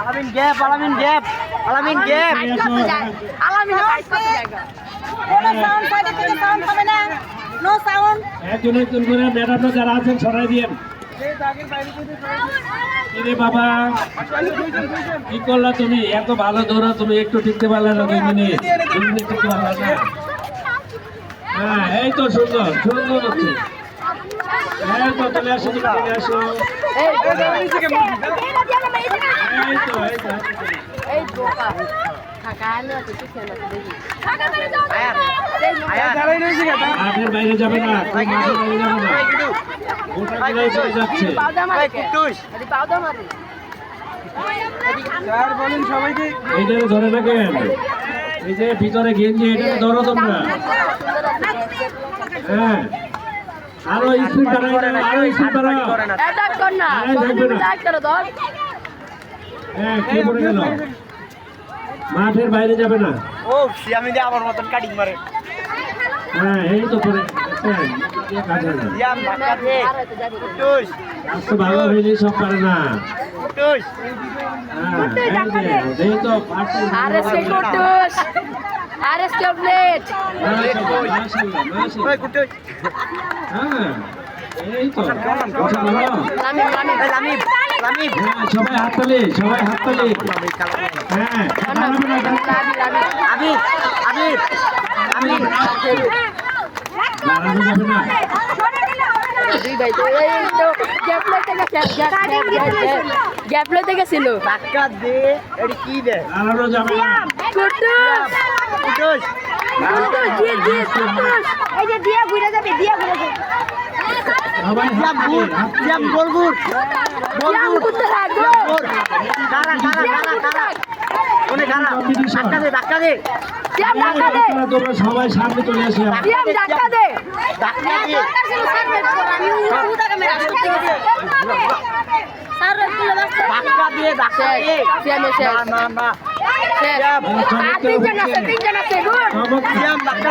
আলামিন গ্যাপ আলামিন গ্যাপ আলামিন গ্যাপ। আলামিনা না। সাউন্ড একজন একজন করে ম্যাডামরা যারা আছেন সরাই দিয়েন। কিরে বাবা কি করলা তুমি? এত ভালো দৌড়া তুমি একটু টিকতে পারলে না দুই মিনিট। দুই মিনিট টিকতে পারলে না। হ্যাঁ এই তো সুন্দর সুন্দর হচ্ছে। এই তো চলে আসো তুমি চলে আসো এই তো এই তো এই বোকা থাকা আলো আছে কিছু না দেখি মাঠের ধরে রাখেন এই যে ভিতরে গেঞ্জি এটাকে ধরো তোমরা হ্যাঁ আরও বাড়াই আরও স্পিড বাড়াও না হ্যাঁ কে পড়ে গেল মাঠের বাইরে যাবে না? ও সিয়ামি দিয়ে আমার মতন কাটিং মারে। হ্যাঁ এই তো পড়ে হ্যাঁ। সিয়াম ধাক্কা দে। ভালো সব পারে না। হ্যাঁ মাশাআল্লাহ, মাশাআল্লাহ। কুটুস। হ্যাঁ এই তো। লামিন হ্যাঁ, সবাই হাততালি সবাই হাততালি হ্যাঁ যাবে না দুই ভাই তো এই তো গ্যাপ লইতে গেছিল দে এটি কি দে? দাঁড়ানো যাবে না কুটুস। কুটুস। কুটুস জি জি কুটুস। এই যে দিয়া ঘুরে যাবে দিয়া ঘুরে যাবে। তোমরা সবাই সামনে চলে আসি। ইয়াম ধাক্কা দিয়ে ধাক্কা দে। সিয়াম না না তিনজন আছে তিনজন আছে গুড। ধাক্কা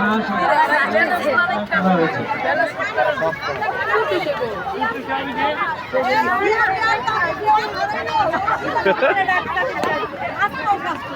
হয়েছে। আস্তে আস্তে